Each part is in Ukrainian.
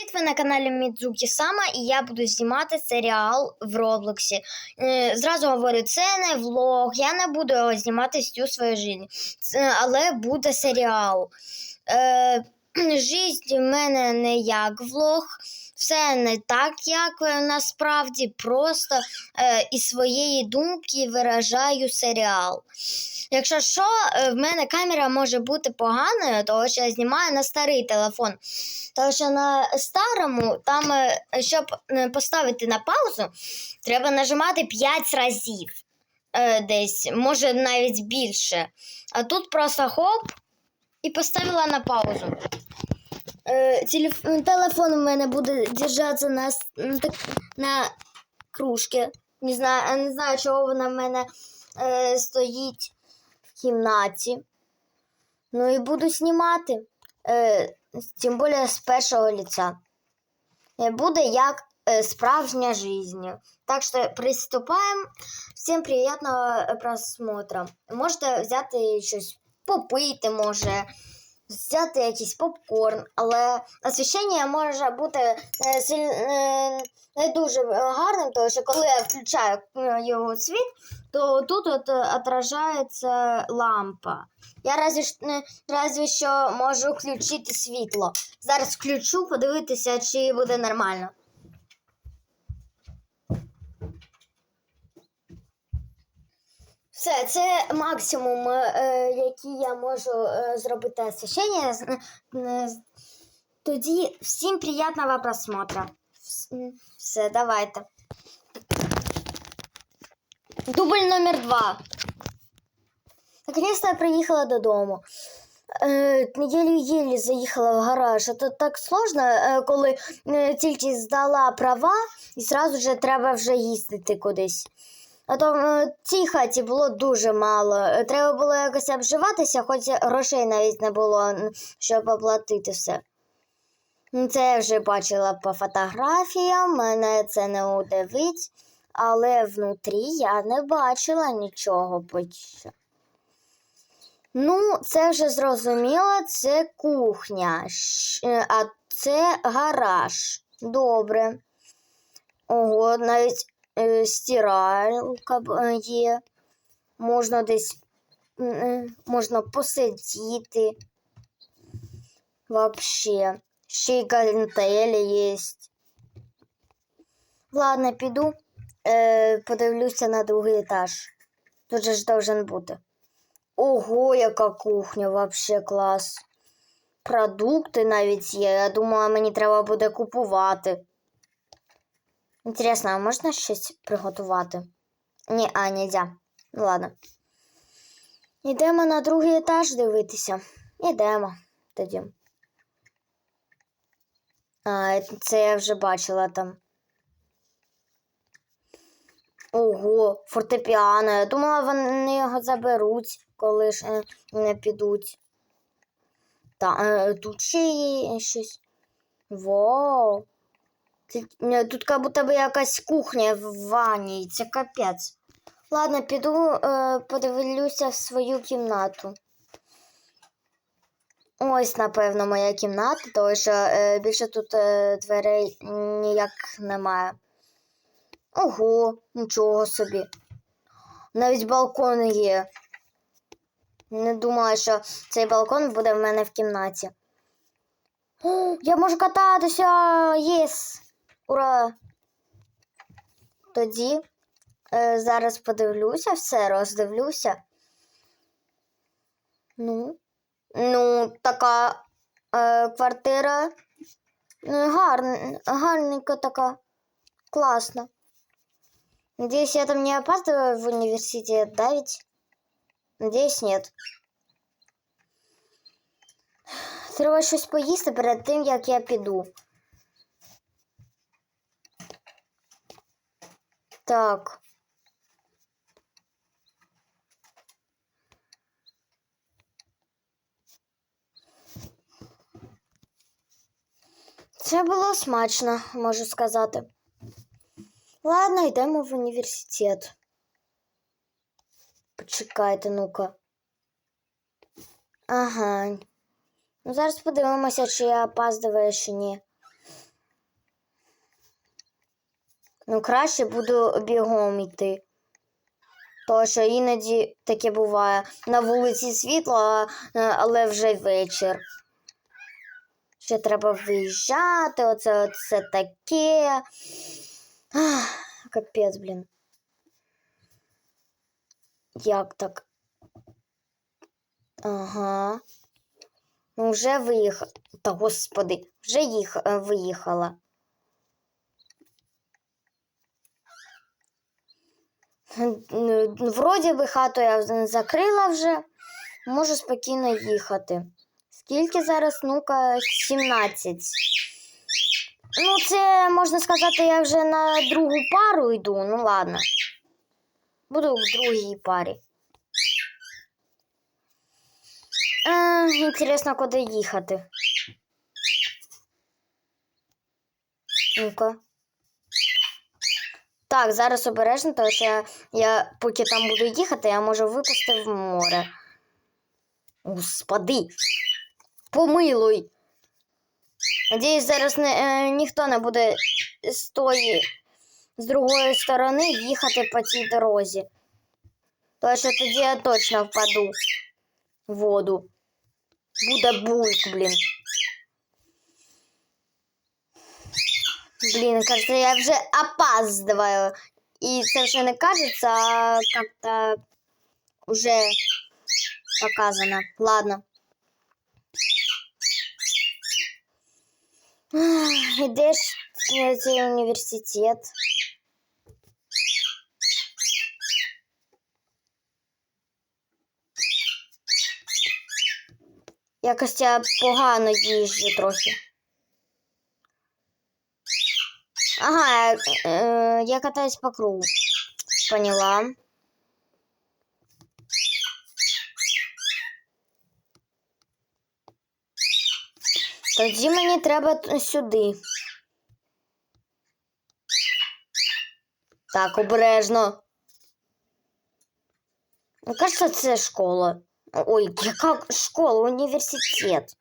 Привіт, ви на каналі Мідзукі Сама, і я буду знімати серіал в Роблоксі. Е, Зразу говорю, це не влог, я не буду знімати всю свою життя, але буде серіал. Е, Жизнь в мене не як влог, все не так, як е, насправді, просто е, із своєї думки виражаю серіал. Якщо що, е, в мене камера може бути поганою, тому що я знімаю на старий телефон. Тому що на старому, там, е, щоб поставити на паузу, треба нажимати 5 разів. Десь, може навіть більше. А тут просто хоп і поставила на паузу. Е, телеф- Телефон у мене буде держатися на, с- на, кружці. Не знаю, не знаю, чого вона в мене е, стоїть в кімнаті. Ну і буду знімати. Е, тим більше з першого лица. Е, Буде як справжня жизнь. Так що приступаємо. Всім приємного е, просмотра. Можете взяти щось попити, може, взяти якийсь попкорн, але освіщення може бути е, е, не дуже гарним, тому що коли я включаю е, його світ, то тут от е, отражається лампа. Я разві, разві що можу включити світло. Зараз включу, подивитися, чи буде нормально. Все, це максимум, е, який я можу е, зробити освіщення. Е, Тоді всім приємного просмотра. Вс- Все, давайте. Дубль номер два. Наконец-то я приїхала додому. Е, Єлі-єлі заїхала в гараж. Це так сложно, е, коли е, тільки здала права і зразу ж треба вже їздити кудись. То е, в цій хаті було дуже мало. Е, Треба було якось обживатися, хоч грошей навіть не було, щоб оплатити все. Ну, Це я вже бачила по фотографіям, мене це не удивить, але внутрі я не бачила нічого що. Ну, це вже зрозуміло, це кухня, е, а це гараж. Добре. Ого, навіть е, стиралка е, є. Можна десь е, можна посидіти. Вообще. Ще й гантелі є. Ладно, піду. Е, подивлюся на другий етаж. Тут же ж должен бути. Ого, яка кухня, вообще клас. Продукти навіть є. Я думала, мені треба буде купувати. Інтересно, а можна щось приготувати? Ні, а, нельзя. Ну ладно. Йдемо на другий етаж дивитися. Йдемо тоді. А, це я вже бачила там. Ого, фортепіано. Я думала, вони його заберуть, коли ж е, не підуть. Та, е, тут ще є щось. Вау. Тут, як будто би якась кухня в ванні. Це капець. Ладно, піду е, подивлюся в свою кімнату. Ось, напевно, моя кімната, тому що е, більше тут е, дверей ніяк немає. Ого, нічого собі. Навіть балкон є. Не думала, що цей балкон буде в мене в кімнаті. О, я можу кататися! Єс! Ура! Тоді е, зараз подивлюся, все роздивлюся. Ну, ну, така е, квартира е, гарн, гарненька така, класна. Надеюсь, я там не опаздываю в университет, да ведь? Надеюсь, нет. Треба щось поїсти перед тим, як я піду. Так. Це було смачно, можу сказати. Ладно, йдемо в університет. Почекайте, ну-ка. Ага. Ну, зараз подивимося, чи я опаздую, чи ні. Ну, краще буду бігом йти. Тому що іноді таке буває. На вулиці світло, е, але вже вечір. Ще треба виїжджати, оце, оце таке. Капець, блін. Як так? Ага. Ну, вже виїхала. Та господи, вже їх е, виїхала. Вроді би хату я закрила вже. Можу спокійно їхати. Скільки зараз? Ну-ка, 17. Ну, це можна сказати, я вже на другу пару йду. Ну ладно. Буду в другій парі. Е, інтересно, куди їхати. Ну-ка. Так, зараз обережно, тому що я, я поки там буду їхати, я можу випасти в море. Господи, помилуй. Надіюсь, зараз не, е, ніхто не буде з тої, з другої сторони їхати по цій дорозі. Тому що тоді я точно впаду в воду. Буде бульк, блін. Блин, кажется, я вже опаздываю. И не кажется, а как-то уже показано. Ладно. Е, цей університет? Якось я погано їжджу трохи. Ага, э, я катаюсь по кругу. Поняла. Тоді мені треба сюди. Так, обережно. Мені кажется, це школа. Ой, яка школа, університет.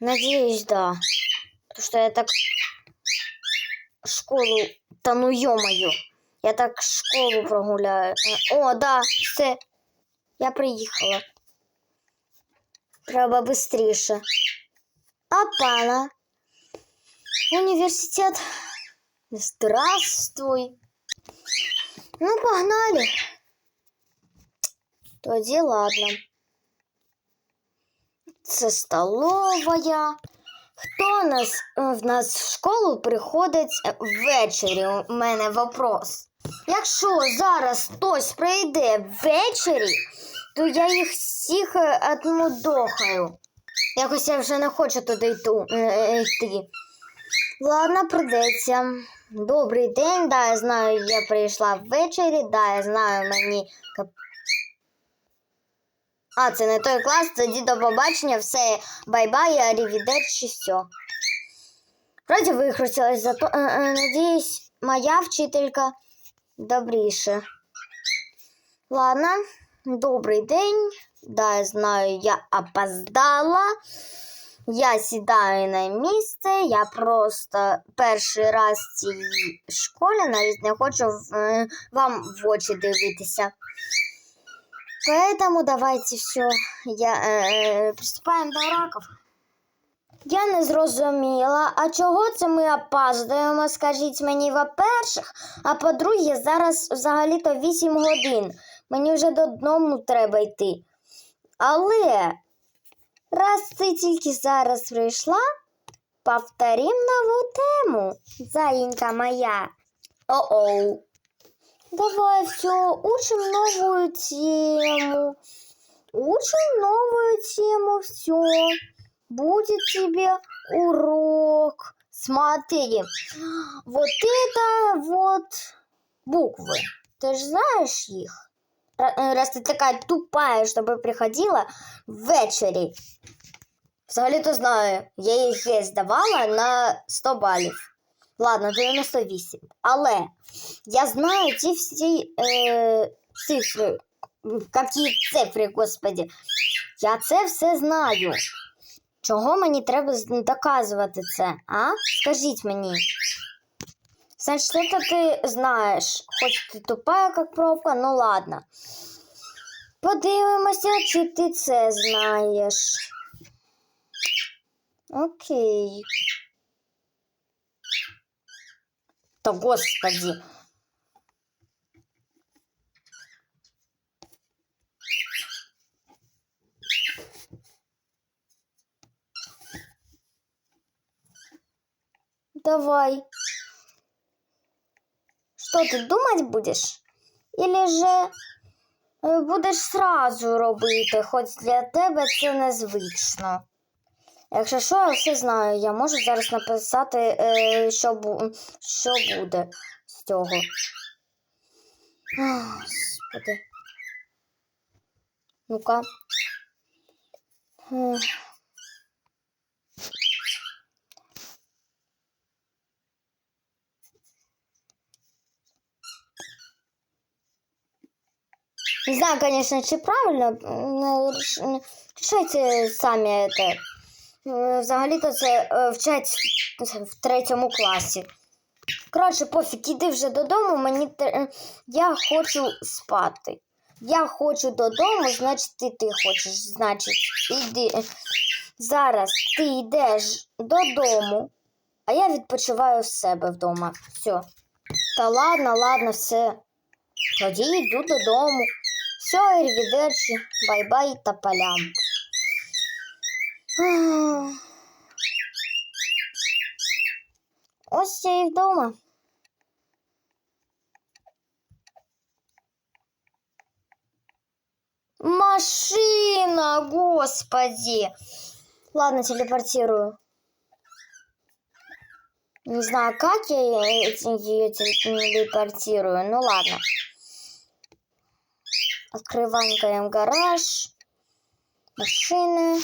Надіюсь, да. Потому что я так школу. Та ну ё-моё. Я так школу прогуляю. Е, О, да, все. Я приїхала. Треба быстріше. Опана. Університет. Здравствуй. Ну, погнали. Тоді ладно. Це столовая. Хто нас, е, в нас в школу приходить е, ввечері? У мене вопрос. Якщо зараз хтось прийде ввечері, то я їх всіх е, отмудохаю. Якось я вже не хочу туди йти. Ладно, придеться. Добрий день, да, я знаю, я прийшла ввечері, да, я знаю, мені. А, це не той клас, тоді до побачення, все, бай-бай, арівідерчі, все. Вроді викрутилась, зато, е, е, надіюсь, моя вчителька добріше. Ладно, добрий день. Да, я знаю, я опоздала. Я сідаю на місце, я просто перший раз в цій школі навіть не хочу е, вам в очі дивитися. Поэтому давайте все, я, е, приступаємо до уроків. Я не зрозуміла, а чого це ми опаздуємо, скажіть мені, во-перших, а по-друге, зараз взагалі-то 8 годин. Мені вже додому треба йти. Але раз ти тільки зараз прийшла, повторім нову тему, заїнька моя. О-оу. Давай все, учим новую тему. Учим новую тему, все. Будет тебе урок. Смотри, вот это вот буквы. Ты же знаешь их? Ра- э, Раз ты такая тупая, чтобы приходила ввечері. Взагалі-то знаю, я їх є здавала на 100 балів. Ладно, 98. Але я знаю ті всі е, цифри. Які цифри, господи. Я це все знаю. Чого мені треба доказувати це, а? Скажіть мені. Значит, это ты знаєш. Хоч ти тупая, як пробка, ну ладно. Подивимося, чи ти це знаєш. Окей. Та господи. Давай. Что ты думать будешь? Или же е, будеш сразу робити, хоч для тебе це незвично. Якщо що, я все знаю, я можу зараз написати, е, що, бу- що буде з цього. Господи. Ну-ка. Не знаю, конечно, чи правильно. м, Рішайте самі. Е, Взагалі-то це е, вчать в третьому класі. Коротше, пофіг, іди вже додому, мені е, я хочу спати. Я хочу додому, значить і ти хочеш. Значить, іди. Зараз ти йдеш додому, а я відпочиваю в себе вдома. Все. Та ладно, ладно, все. Тоді йду додому. Все, arrivederci, бай-бай та полям. Ось я і. Машина, господи. Ладно, телепортирую. Не знаю, как я ее телепортирую. Ну ладно. Открываем гараж. Машины.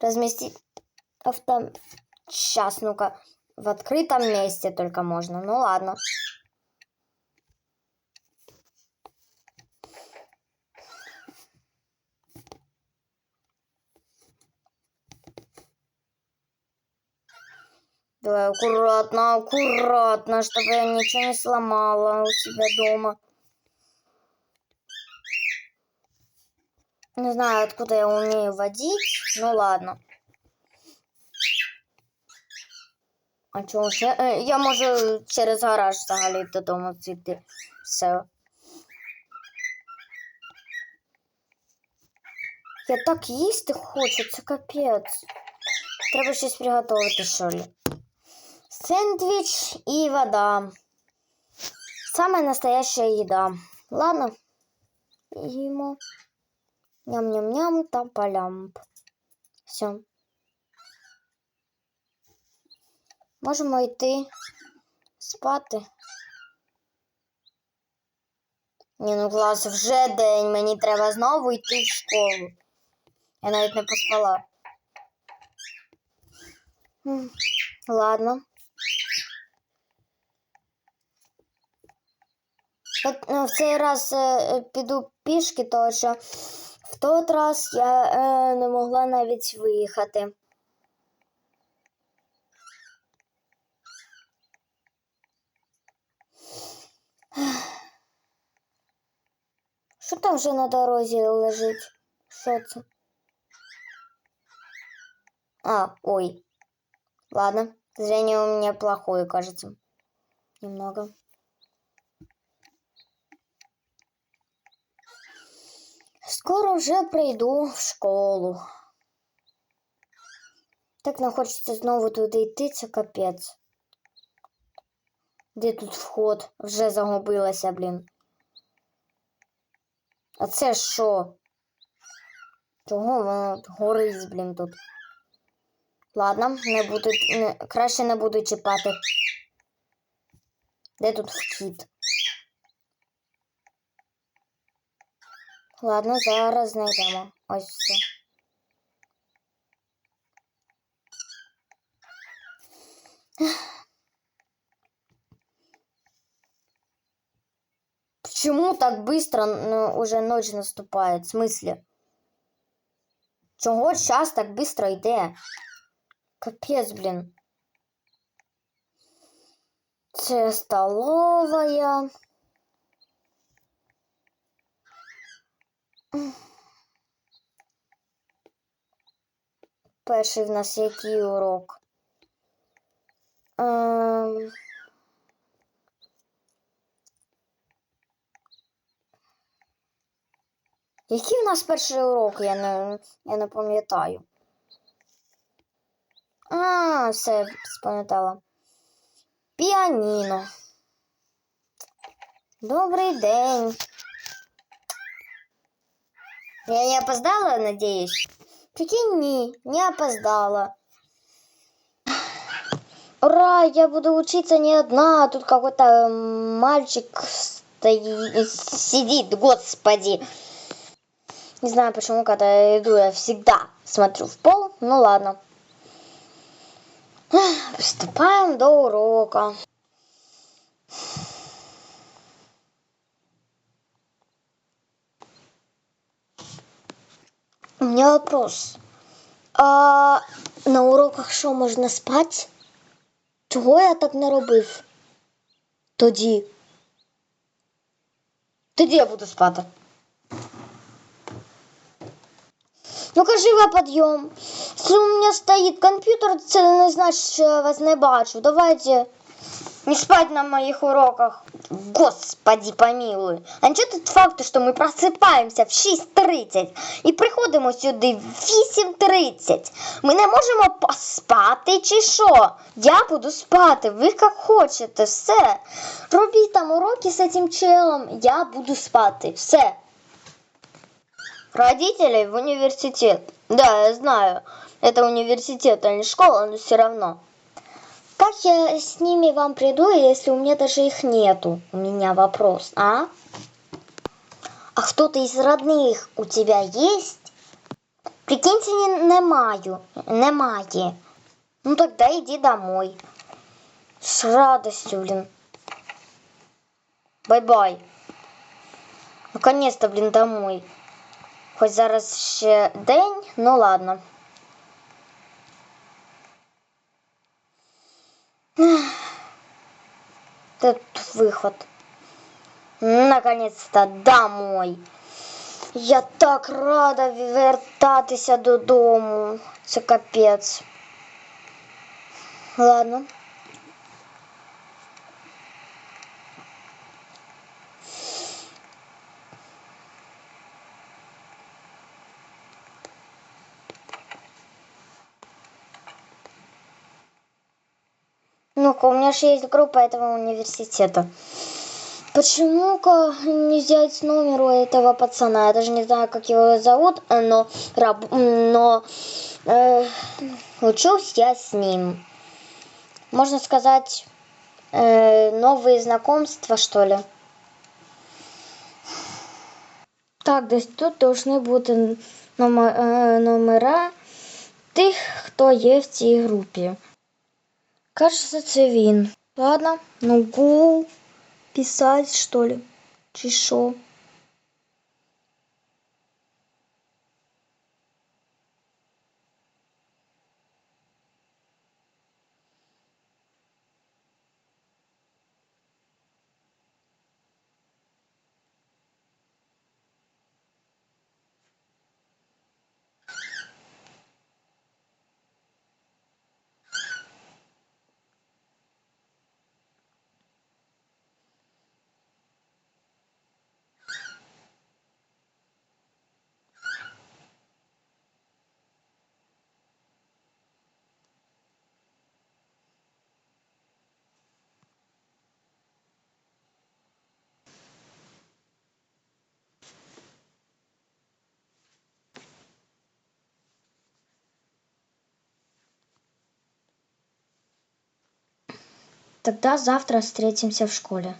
Разместить авто... Сейчас, ну-ка. В открытом месте только можно. Ну ладно. Давай аккуратно, аккуратно, чтобы я ничего не сломала у себя дома. Не знаю, откуда я умею водить. Ну ладно. А чого ще? Е, Я можу через гараж взагалі додому зійти. Все. Я так їсти хочу, це капець. Треба щось приготувати, що ли. Сэндвич и вода. Самая настоящая еда. Ладно. Ему. Ням-ням-ням, там полям. Все. Можемо йти спати. Ні, ну клас, вже день. Мені треба знову йти в школу. Я навіть не поспала. Ладно. Е, В цей раз е, піду пішки, тому що в той раз я е, не могла навіть виїхати. Що там вже на дорозі лежить? Що це? А, ой. Ладно, зрение у меня плохое, кажется. Немного. Скоро вже прийду в школу. Так не хочеться знову туди йти, це капець. Де тут вход? Вже загубилася, блін. А це що? Чого воно горить, блін, тут? Ладно, не буду, не, краще не буду чіпати. Де тут вхід? Ладно, зараз знайдемо. Ось все. Почему так быстро ну, уже ночь наступает? В смысле? Чого час так быстро йде? Капець, блін. Це столовая. Перший в нас який урок? Ем... Який в нас перший урок? Я не, я не пам'ятаю. А, все, спам'ятала. Піаніно. Добрий день. Я не опоздала, надеюсь? Прикинь, не, не опоздала. Ура, я буду учиться не одна, а тут какой-то мальчик стоит, сидит, господи. Не знаю, почему, когда я иду, я всегда смотрю в пол. Ну ладно. Приступаем до урока. У меня вопрос. А на уроках що можна спати? Чого я так не робив? Тоді. Тоді я буду спати. Ну кажи подъем. Если у меня стоит компьютер, це не значит, что я вас не бачу. Давайте не спать на моих уроках. Господи помилуй. А нічого тут факту, що ми просипаємося в 6.30 і приходимо сюди в 8.30. Ми не можемо поспати чи що? Я буду спати, ви як хочете, все. Робіть там уроки з цим челом, я буду спати, все. Родителей в университет. Да, я знаю. Это университет, а не школа, но все равно. Как я с ними вам приду, если у меня даже их нету? У меня вопрос, а? А кто-то из родных у тебя есть? Прикиньте, не, немаю. Немає. Ну тогда иди домой. С радостью, блин. Бай-бай. Наконец-то, блин, домой. Хоч зараз ще день, ну ладно. Тут выход. Наконец-то домой. Я так рада вертатися додому. Це капець. Ладно. Ну-ка, у меня же есть группа этого университета. Почему-ка не взять номер у этого пацана? Я даже не знаю, как его зовут, но, раб, но э, учусь я с ним. Можно сказать, э, новые знакомства, что ли. Так, десь тут должны бути номера тих, хто є в цій групі. Кажется, це він. Ладно, ну гул писать, что ли? Чи що? Тогда завтра встретимся в школе.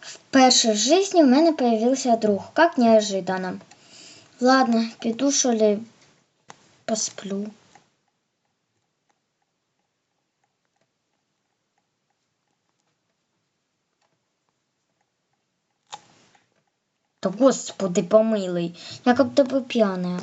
Вперше в жизни у мене появился друг, как неожиданно. Ладно, піду що ли посплю. Та господи помилуй, яка б тебе п'яна.